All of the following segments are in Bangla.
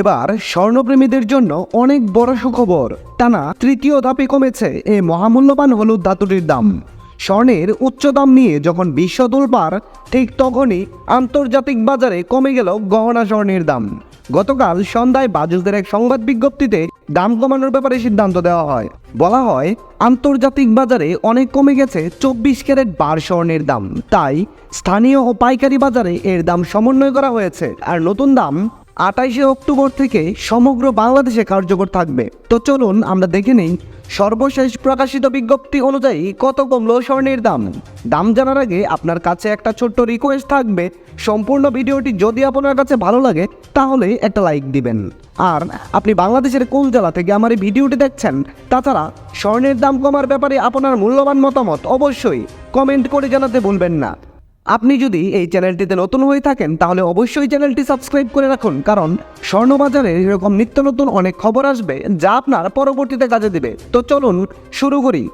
এবার স্বর্ণপ্রেমীদের জন্য অনেক বড় সুখবর। টানা তৃতীয় ধাপে কমেছে এই মহামূল্যবান হলুদ ধাতুটির দাম। স্বর্ণের উচ্চ দাম নিয়ে যখন বিশ্ব তোলপার ঠিক তখনই আন্তর্জাতিক বাজারে কমে গেল গহনা স্বর্ণের দাম। গতকাল সন্ধ্যায় বাজুসদের এক সংবাদ বিজ্ঞপ্তিতে দাম কমানোর ব্যাপারে সিদ্ধান্ত দেওয়া হয়। বলা হয়, আন্তর্জাতিক বাজারে অনেক কমে গেছে চব্বিশ ক্যারেট বার স্বর্ণের দাম। তাই স্থানীয় ও পাইকারি বাজারে এর দাম সমন্বয় করা হয়েছে। আর নতুন দাম আটাইশে অক্টোবর থেকে সমগ্র বাংলাদেশে কার্যকর থাকবে। তো চলুন আমরা দেখে নিই সর্বশেষ প্রকাশিত বিজ্ঞপ্তি অনুযায়ী কত কমলো স্বর্ণের দাম। দাম জানার আগে আপনার কাছে একটা ছোট্ট রিকোয়েস্ট থাকবে। সম্পূর্ণ ভিডিওটি যদি আপনার কাছে ভালো লাগে, তাহলে একটা লাইক দিবেন। আর আপনি বাংলাদেশের কোন জেলা থেকে আমার এই ভিডিওটি দেখছেন, তাছাড়া স্বর্ণের দাম কমার ব্যাপারে আপনার মূল্যবান মতামত অবশ্যই কমেন্ট করে জানাতে ভুলবেন না। আপনি যদি এই চ্যানেলটিতে নতুন হয়ে থাকেন, তাহলে অবশ্যই চ্যানেলটি সাবস্ক্রাইব করে রাখুন, কারণ স্বর্ণবাজারে এরকম নিত্য নতুন অনেক খবর আসবে যা আপনার পরবর্তীতে কাজে দেবে। তো চলুন শুরু করি।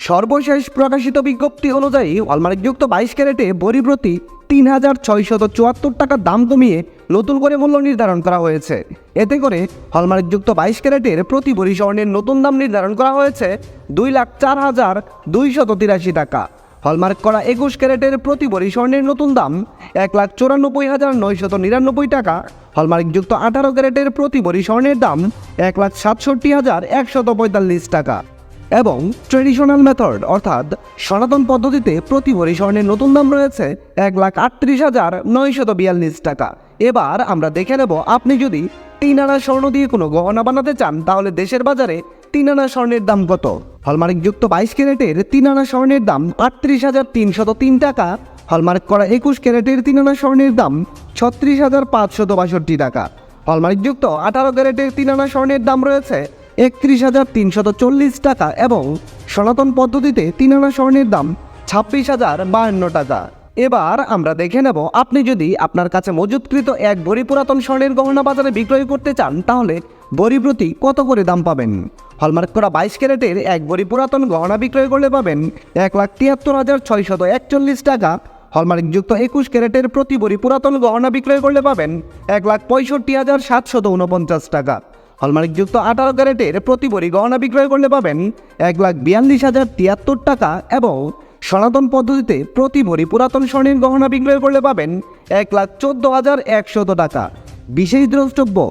সর্বশেষ প্রকাশিত বিজ্ঞপ্তি অনুযায়ী হলমার্কযুক্ত বাইশ ক্যারেটে বড়ি প্রতি তিন হাজার ছয়শত চুয়াত্তর টাকা দাম কমিয়ে নতুন করে মূল্য নির্ধারণ করা হয়েছে। এতে করে হলমার্কযুক্ত বাইশ ক্যারেটের প্রতি বড়ি স্বর্ণের নতুন দাম নির্ধারণ করা হয়েছে দুই লাখ চার হাজার দুইশত তিরাশি টাকা। হলমার্ক করা একুশ ক্যারেটের প্রতি ভরি স্বর্ণের নতুন দাম এক লাখ চুরানব্বই হাজার নয়শত নিরানব্বই টাকা। হলমার্কযুক্ত আঠারো ক্যারেটের প্রতি ভরি স্বর্ণের দাম এক লাখ সাতষট্টি হাজার একশত পঁয়তাল্লিশ টাকা। এবং ট্রেডিশনাল মেথড অর্থাৎ সনাতন পদ্ধতিতে প্রতি ভরি স্বর্ণের নতুন দাম রয়েছে এক লাখ আটত্রিশ হাজার নয়শত বিয়াল্লিশ টাকা। এবার আমরা দেখে নেব, আপনি যদি তিন আনা স্বর্ণ দিয়ে কোনো গহনা বানাতে চান, তাহলে দেশের বাজারে তিন আনা স্বর্ণের দাম কত? হলমার্ক যুক্ত বাইশ ক্যারেটের তিন আনা স্বর্ণের দাম আটত্রিশ হাজার তিনশত তিন টাকা। হলমার্ক করা একুশ ক্যারেটের তিন আনা স্বর্ণের দাম ছত্রিশ হাজার পাঁচশত বাষট্টি টাকা। হলমার্ক যুক্ত আঠারো ক্যারেটের তিন আনা স্বর্ণের দাম রয়েছে একত্রিশ হাজার তিনশত চল্লিশ টাকা এবং সনাতন পদ্ধতিতে তিন আনা স্বর্ণের দাম ছাব্বিশ হাজার বাহান্ন টাকা। এবার আমরা দেখে নেব, আপনি যদি আপনার কাছে মজুতকৃত এক ভরি পুরাতন স্বর্ণের গহনা বাজারে বিক্রয় করতে চান, তাহলে বড়ি প্রতি কত করে দাম পাবেন? হলমার্ক করা বাইশ ক্যারেটের এক বড়ি পুরাতন গহনা বিক্রয় করলে পাবেন এক লাখ তিয়াত্তর হাজার ছয়শত একচল্লিশ টাকা। হলমার্কযুক্ত একুশ ক্যারেটের প্রতি বড়ি পুরাতন গহনা বিক্রয় করলে পাবেন এক লাখ পঁয়ষট্টি হাজার সাতশত উনপঞ্চাশ টাকা। হলমার্কযুক্ত আঠারো ক্যারেটের প্রতি বড়ি গহনা বিক্রয় করলে পাবেন এক লাখ বিয়াল্লিশ হাজার তিয়াত্তর টাকা এবং সনাতন পদ্ধতিতে প্রতি ভরি পুরাতন স্বর্ণের গহনা বিক্রয় করলে পাবেন এক লাখ চোদ্দ হাজার একশত টাকা। বিশেষ দ্রষ্টব্য